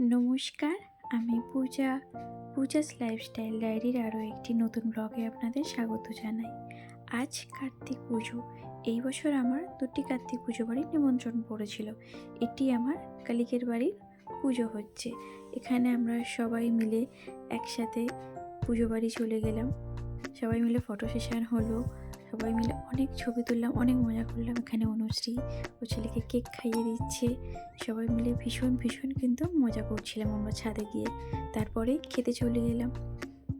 নমস্কার, আমি পূজা, পূজাস লাইফস্টাইল ডায়েরির আরও একটি নতুন ব্লগে আপনাদের স্বাগত জানাই। আজ কার্তিক পুজো। এই বছর আমার দুটি কার্তিক পুজো বাড়ির নিমন্ত্রণ পড়েছিল। এটি আমার কালিকের বাড়ির পুজো হচ্ছে। এখানে আমরা সবাই মিলে একসাথে পুজো বাড়ি চলে গেলাম। সবাই মিলে ফটো সেশন হলো। সবাই মিলে অনেক ছবি তুললাম, অনেক মজা করলাম। এখানে অনুশ্রী ও ছেলেকে কেক খাইয়ে দিচ্ছে। সবাই মিলে ভীষণ ভীষণ কিন্তু মজা করছিলাম আমরা ছাদে গিয়ে। তারপরে খেতে চলে এলাম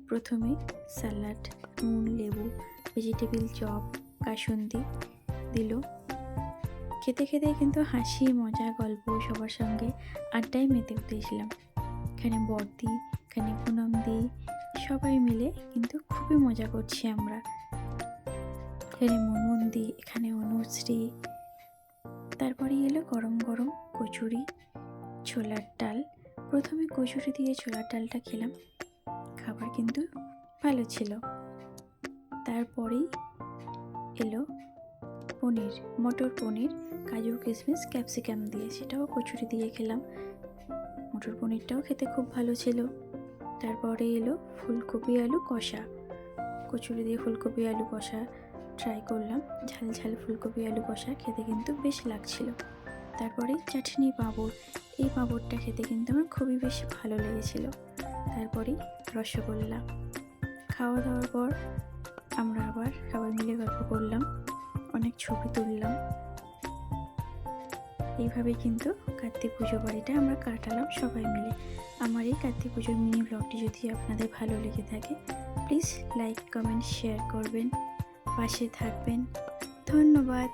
প্রথমে স্যালাড, নুন, লেবু, ভেজিটেবিল, চপ, কাসুন্দি দিল। খেতে খেতে কিন্তু হাসি, মজা, গল্প সবার সঙ্গে আড্ডায় মেতে উঠেছিলাম এখানে বর্দি, এখানে পুনমদি সবাই মিলে কিন্তু খুবই মজা করছি আমরা। এখানে মনমন্দি, এখানে অনুশ্রী তারপরে এলো গরম গরম কচুরি, ছোলার ডাল। প্রথমে কচুরি দিয়ে ছোলার ডালটা খেলাম। খাবার কিন্তু ভালো ছিল। তারপরেই এলো পনির, মটর পনির, কাজু কিশমিশ, ক্যাপসিকাম দিয়ে। সেটাও কচুরি দিয়ে খেলাম। মটর পনিরটাও খেতে খুব ভালো ছিল। তারপরে এলো ফুলকপি আলু কষা। কচুরি দিয়ে ফুলকপি আলু কষা। ট্রাই করলাম। ঝাল ঝাল ফুলকপি, আলু কষা খেতে কিন্তু বেশ লাগছিল। তারপরে চাটনি পাঁপড়। এই পাঁপড়টা খেতে কিন্তু আমার খুবই বেশ ভালো লেগেছিল। তারপরে রসগোল্লা। খাওয়া দাওয়ার পর আমরা আবার সবাই মিলে গল্প করলাম, অনেক ছবি তুললাম। এইভাবে কিন্তু কার্তিক পুজো বাড়িটা আমরা কাটালাম সবাই মিলে। আমার এই কার্তিক পুজোর মিনি ব্লগটি যদি আপনাদের ভালো লেগে থাকে প্লিজ লাইক কমেন্ট শেয়ার করবেন। পাশে থাকবেন। ধন্যবাদ।